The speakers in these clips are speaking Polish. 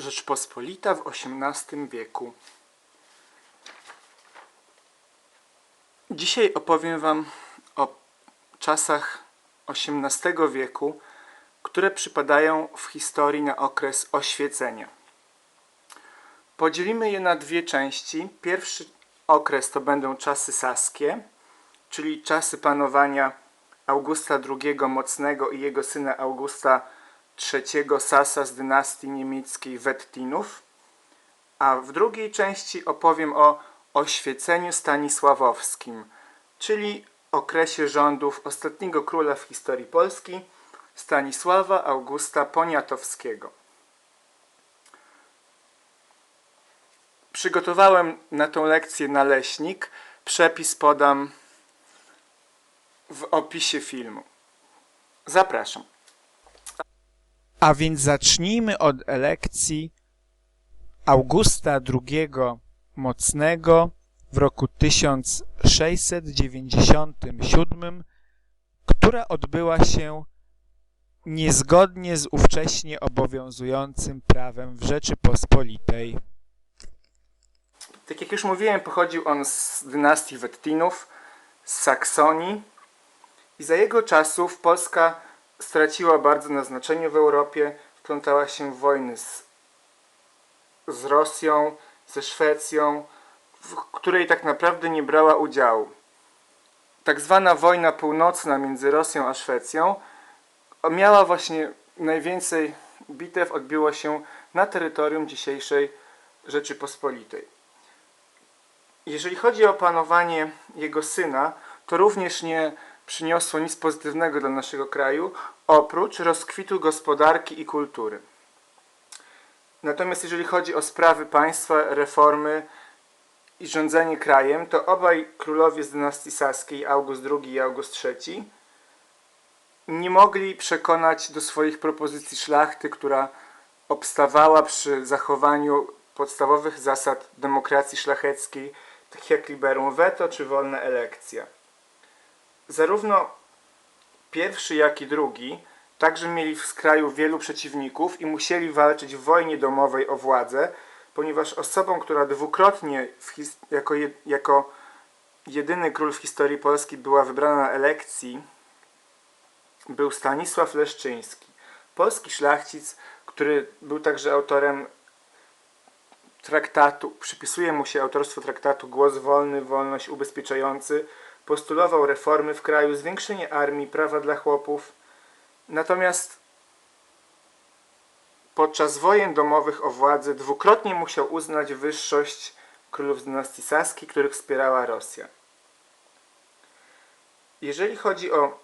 Rzeczpospolita w XVIII wieku. Dzisiaj opowiem Wam o czasach XVIII wieku, które przypadają w historii na okres oświecenia. Podzielimy je na dwie części. Pierwszy okres to będą czasy saskie, czyli czasy panowania Augusta II Mocnego i jego syna Augusta III Sasa z dynastii niemieckiej Wettinów. A w drugiej części opowiem o oświeceniu stanisławowskim, czyli okresie rządów ostatniego króla w historii Polski, Stanisława Augusta Poniatowskiego. Przygotowałem na tą lekcję naleśnik. Przepis podam w opisie filmu. Zapraszam. A więc zacznijmy od elekcji Augusta II Mocnego w roku 1697, która odbyła się niezgodnie z ówcześnie obowiązującym prawem w Rzeczypospolitej. Tak jak już mówiłem, pochodził on z dynastii Wettinów, z Saksonii i za jego czasów Polska straciła bardzo na znaczeniu w Europie, wplątała się w wojny z, z Rosją, ze Szwecją, w której tak naprawdę nie brała udziału. Tak zwana wojna północna między Rosją a Szwecją miała właśnie najwięcej bitew odbiło się na terytorium dzisiejszej Rzeczypospolitej. Jeżeli chodzi o panowanie jego syna, to również nie przyniosło nic pozytywnego dla naszego kraju, oprócz rozkwitu gospodarki i kultury. Natomiast jeżeli chodzi o sprawy państwa, reformy i rządzenie krajem, to obaj królowie z dynastii saskiej, August II i August III, nie mogli przekonać do swoich propozycji szlachty, która obstawała przy zachowaniu podstawowych zasad demokracji szlacheckiej, takich jak liberum veto czy wolna elekcja. Zarówno pierwszy, jak i drugi także mieli w kraju wielu przeciwników i musieli walczyć w wojnie domowej o władzę, ponieważ osobą, która dwukrotnie jako, je- jako jedyny król w historii Polski była wybrana na elekcji, był Stanisław Leszczyński. Polski szlachcic, który był także autorem traktatu, przypisuje mu się autorstwo traktatu Głos Wolny, Wolność Ubezpieczający, postulował reformy w kraju, zwiększenie armii, prawa dla chłopów. Natomiast podczas wojen domowych o władzę dwukrotnie musiał uznać wyższość królów z dynastii saskiej, których wspierała Rosja. Jeżeli chodzi o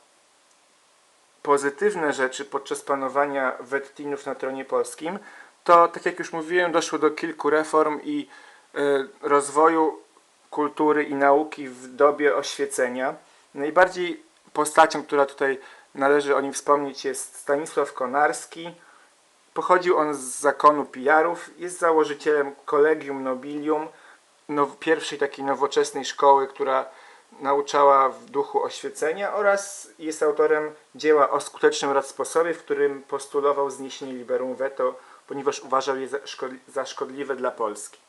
pozytywne rzeczy podczas panowania Wettinów na tronie polskim, to tak jak już mówiłem, doszło do kilku reform i y, rozwoju kultury i nauki w dobie oświecenia. Najbardziej postacią, która tutaj należy o nim wspomnieć jest Stanisław Konarski. Pochodził on z zakonu Pijarów, jest założycielem Collegium Nobilium, now, pierwszej takiej nowoczesnej szkoły, która nauczała w duchu oświecenia oraz jest autorem dzieła o skutecznym sposobie, w którym postulował zniesienie liberum veto, ponieważ uważał je za, szkodli- za szkodliwe dla Polski.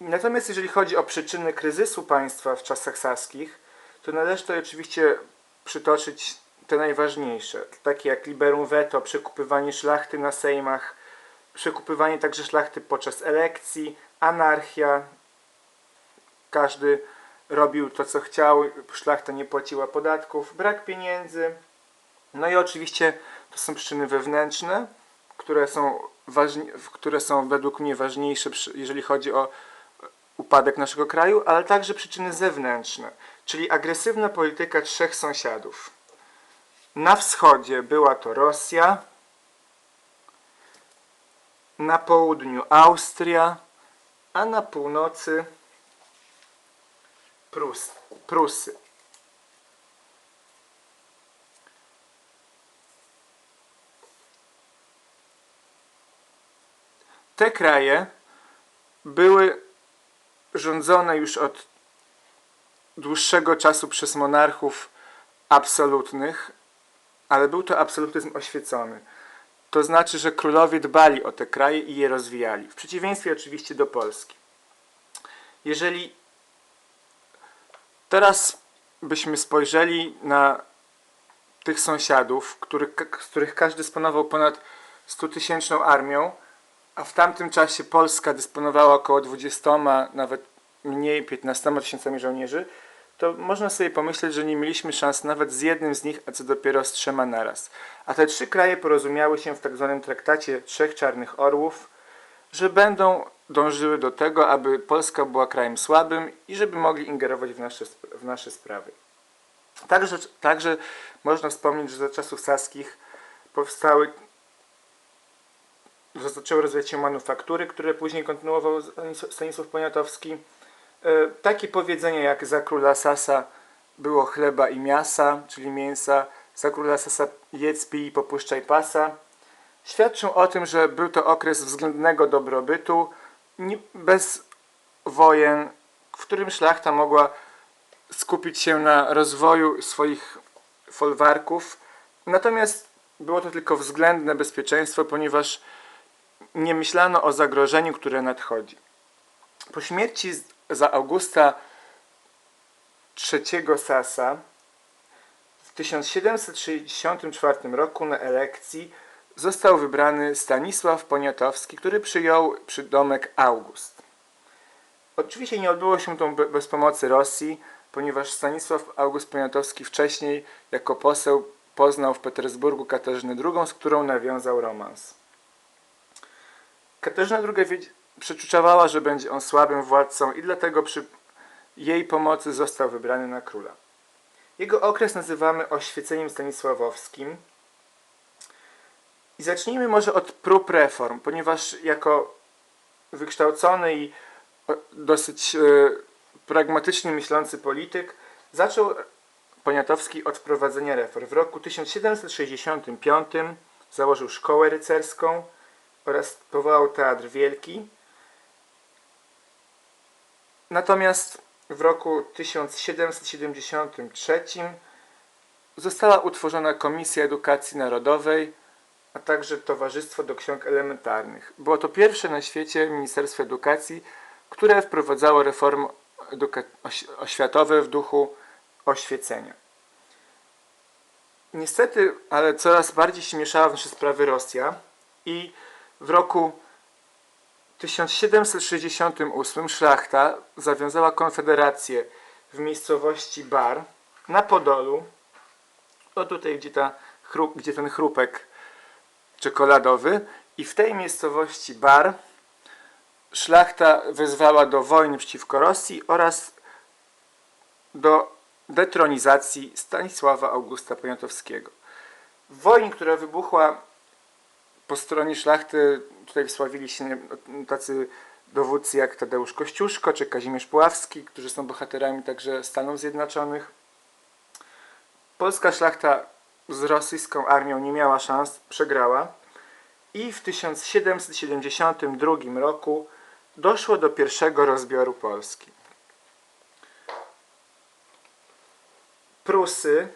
Natomiast jeżeli chodzi o przyczyny kryzysu państwa w czasach saskich, to należy tutaj oczywiście przytoczyć te najważniejsze, takie jak liberum veto, przekupywanie szlachty na sejmach, przekupywanie także szlachty podczas elekcji, anarchia, każdy robił to, co chciał, szlachta nie płaciła podatków, brak pieniędzy. No i oczywiście to są przyczyny wewnętrzne, które są, które są według mnie ważniejsze, jeżeli chodzi o upadek naszego kraju, ale także przyczyny zewnętrzne, czyli agresywna polityka trzech sąsiadów. Na wschodzie była to Rosja, na południu Austria, a na północy Prus, Prusy. Te kraje były rządzone już od dłuższego czasu przez monarchów absolutnych, ale był to absolutyzm oświecony. To znaczy, że królowie dbali o te kraje i je rozwijali. W przeciwieństwie oczywiście do Polski. Jeżeli teraz byśmy spojrzeli na tych sąsiadów, z których każdy dysponował ponad 100-tysięczną armią, a w tamtym czasie Polska dysponowała około 20, nawet mniej 15 tysiącami żołnierzy, to można sobie pomyśleć, że nie mieliśmy szans nawet z jednym z nich, a co dopiero z trzema naraz. A te trzy kraje porozumiały się w tak zwanym traktacie Trzech Czarnych Orłów, że będą dążyły do tego, aby Polska była krajem słabym i żeby mogli ingerować w nasze, w nasze sprawy. Także, także można wspomnieć, że za czasów saskich powstały, że zaczęły rozwijać się manufaktury, które później kontynuował Stanis- Stanisław Poniatowski. E, Takie powiedzenie jak za króla Sasa było chleba i miasa, czyli mięsa, za króla Sasa jedz, pij i popuszczaj pasa, świadczą o tym, że był to okres względnego dobrobytu, bez wojen, w którym szlachta mogła skupić się na rozwoju swoich folwarków. Natomiast było to tylko względne bezpieczeństwo, ponieważ nie myślano o zagrożeniu, które nadchodzi. Po śmierci za Augusta III Sasa w 1764 roku na elekcji został wybrany Stanisław Poniatowski, który przyjął przydomek August. Oczywiście nie odbyło się to be- bez pomocy Rosji, ponieważ Stanisław August Poniatowski wcześniej jako poseł poznał w Petersburgu Katarzynę II, z którą nawiązał romans. Katarzyna II przeczuczowała, że będzie on słabym władcą i dlatego przy jej pomocy został wybrany na króla. Jego okres nazywamy oświeceniem stanisławowskim. I zacznijmy może od prób reform, ponieważ jako wykształcony i o, dosyć e, pragmatycznie myślący polityk zaczął Poniatowski od wprowadzenia reform. W roku 1765 założył szkołę rycerską oraz powołał Teatr Wielki. Natomiast w roku 1773 została utworzona Komisja Edukacji Narodowej, a także Towarzystwo do Ksiąg Elementarnych. Było to pierwsze na świecie Ministerstwo Edukacji, które wprowadzało reformy oświatowe w duchu oświecenia. Niestety, ale coraz bardziej się mieszała w nasze sprawy Rosja i w roku 1768 szlachta zawiązała konfederację w miejscowości Bar na Podolu. O tutaj, gdzie, ta, gdzie ten chrupek czekoladowy. I w tej miejscowości Bar szlachta wezwała do wojny przeciwko Rosji oraz do detronizacji Stanisława Augusta Poniatowskiego. W wojnie, która wybuchła po stronie szlachty, tutaj wsławili się tacy dowódcy jak Tadeusz Kościuszko czy Kazimierz Puławski, którzy są bohaterami także Stanów Zjednoczonych. Polska szlachta z rosyjską armią nie miała szans, przegrała i w 1772 roku doszło do pierwszego rozbioru Polski. Prusy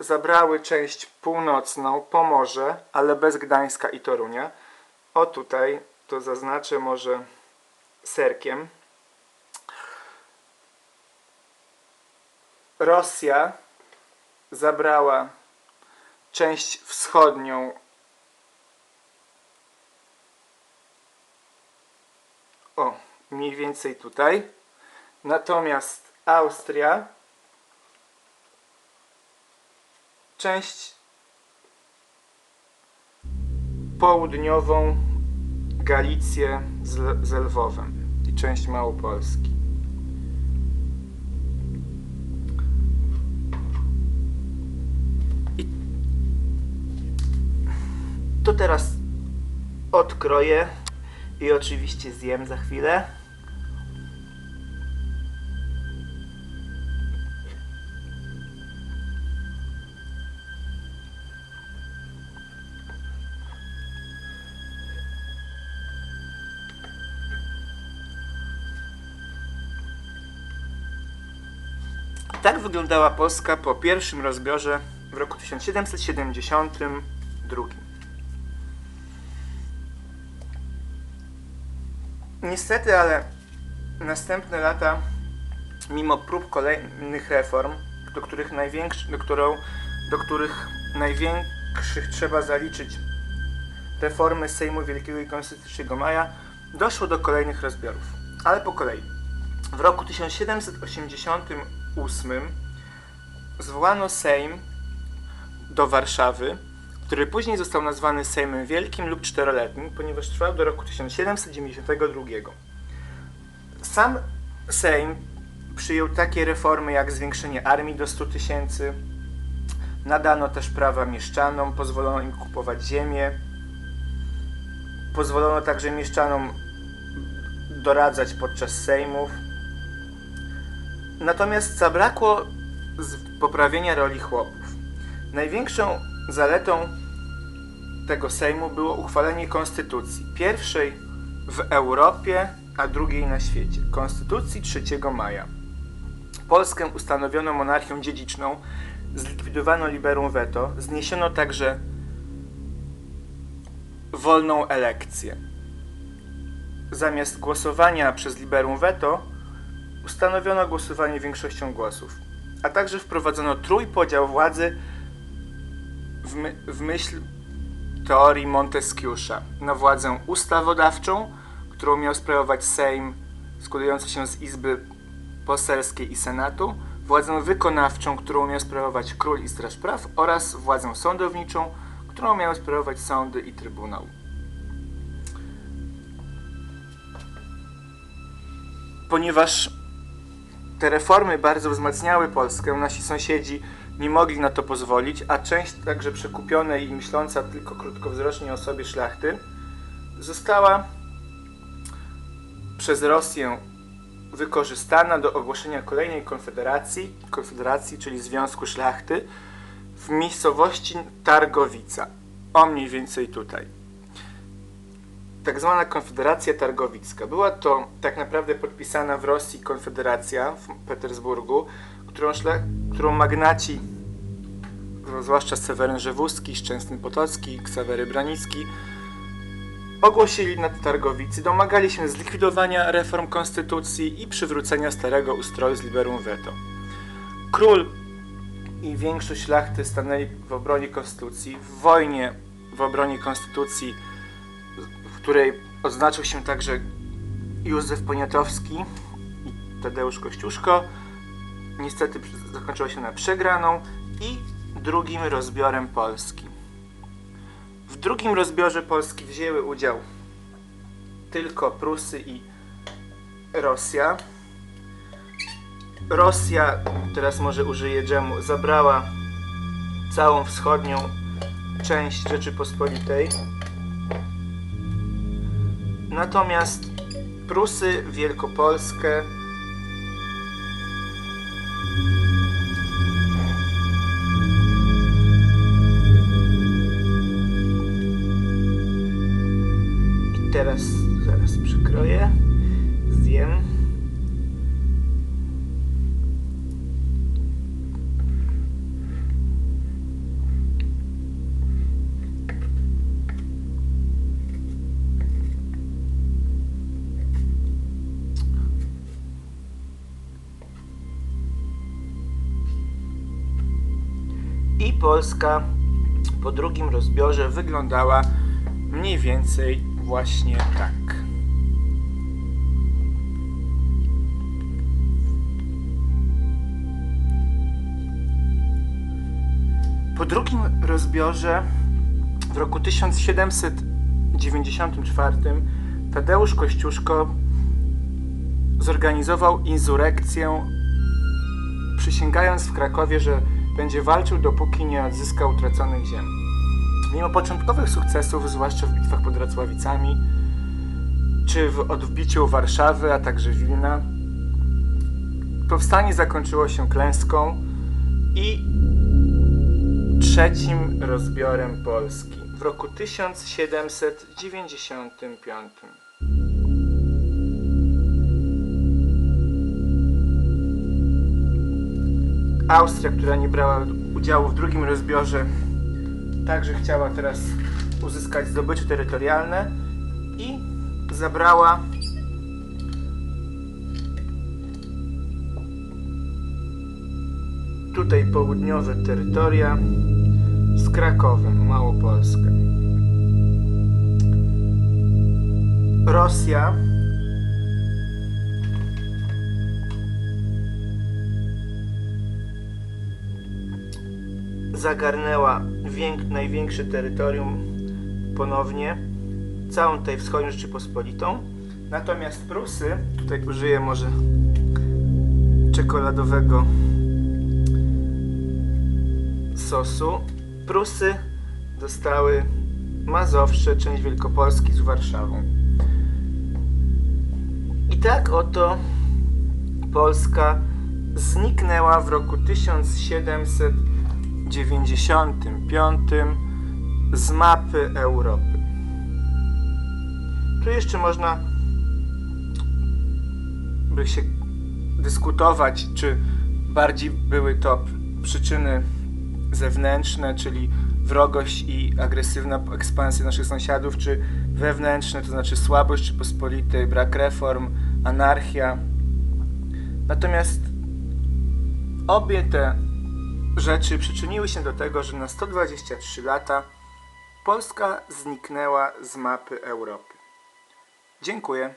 zabrały część północną, Pomorze, ale bez Gdańska i Torunia. O tutaj to zaznaczę może serkiem. Rosja zabrała część wschodnią o, mniej więcej tutaj. Natomiast Austria część południową Galicję z, z Lwowem i część Małopolski. I to teraz odkroję i oczywiście zjem za chwilę. Tak wyglądała Polska po pierwszym rozbiorze w roku 1772. Niestety, ale następne lata, mimo prób kolejnych reform, do których, największy, do, którą, do których największych trzeba zaliczyć reformy Sejmu Wielkiego i Konstytucyjnego Maja, doszło do kolejnych rozbiorów. Ale po kolei. W roku 1780 1788 zwołano Sejm do Warszawy, który później został nazwany Sejmem Wielkim lub Czteroletnim, ponieważ trwał do roku 1792. Sam Sejm przyjął takie reformy jak zwiększenie armii do 100 tysięcy, nadano też prawa mieszczanom, pozwolono im kupować ziemię, pozwolono także mieszczanom doradzać podczas sejmów. Natomiast zabrakło poprawienia roli chłopów. Największą zaletą tego Sejmu było uchwalenie konstytucji. Pierwszej w Europie, a drugiej na świecie. Konstytucji 3 maja. Polskę ustanowiono monarchią dziedziczną, zlikwidowano liberum veto, zniesiono także wolną elekcję. Zamiast głosowania przez liberum veto ustanowiono głosowanie większością głosów, a także wprowadzono trójpodział władzy w, my, w myśl teorii Montesquieu'a na władzę ustawodawczą, którą miał sprawować Sejm składający się z Izby Poselskiej i Senatu, władzę wykonawczą, którą miał sprawować Król i Straż Praw oraz władzę sądowniczą, którą miały sprawować sądy i Trybunał. Ponieważ te reformy bardzo wzmacniały Polskę, nasi sąsiedzi nie mogli na to pozwolić, a część także przekupionej i myśląca tylko krótkowzrocznie o sobie szlachty została przez Rosję wykorzystana do ogłoszenia kolejnej konfederacji, konfederacji, czyli Związku Szlachty w miejscowości Targowica. O mniej więcej tutaj. Tak zwana Konfederacja Targowicka. Była to tak naprawdę podpisana w Rosji konfederacja w Petersburgu, którą, szle, którą magnaci, zwłaszcza Seweryn Żewuski, Szczęsny Potocki, Ksawery Branicki, ogłosili na Targowicy, domagali się zlikwidowania reform konstytucji i przywrócenia starego ustroju z liberum veto. Król i większość szlachty stanęli w obronie konstytucji, w wojnie w obronie konstytucji, której odznaczył się także Józef Poniatowski i Tadeusz Kościuszko. Niestety zakończyła się na przegraną i drugim rozbiorem Polski. W drugim rozbiorze Polski wzięły udział tylko Prusy i Rosja. Rosja, teraz może użyję dżemu, zabrała całą wschodnią część Rzeczypospolitej. Natomiast Prusy, Wielkopolskę I teraz zaraz przykroję, zjem. Polska po drugim rozbiorze wyglądała mniej więcej właśnie tak. Po drugim rozbiorze w roku 1794 Tadeusz Kościuszko zorganizował insurekcję, przysięgając w Krakowie, że będzie walczył dopóki nie odzyska utraconych ziem. Mimo początkowych sukcesów, zwłaszcza w bitwach pod Racławicami, czy w odbiciu Warszawy, a także Wilna, powstanie zakończyło się klęską i trzecim rozbiorem Polski w roku 1795. Austria, która nie brała udziału w drugim rozbiorze, także chciała teraz uzyskać zdobycze terytorialne i zabrała tutaj południowe terytoria z Krakowem, Małopolskę. Rosja zagarnęła największe terytorium ponownie, całą tutaj wschodnią Rzeczypospolitą. Natomiast Prusy, tutaj użyję może czekoladowego sosu. Prusy dostały Mazowsze, część Wielkopolski z Warszawą. I tak oto Polska zniknęła w roku 1795 z mapy Europy. Tu jeszcze można by się dyskutować, czy bardziej były to przyczyny zewnętrzne, czyli wrogość i agresywna ekspansja naszych sąsiadów, czy wewnętrzne, to znaczy słabość Rzeczypospolitej, brak reform, anarchia. Natomiast obie te rzeczy przyczyniły się do tego, że na 123 lata Polska zniknęła z mapy Europy. Dziękuję.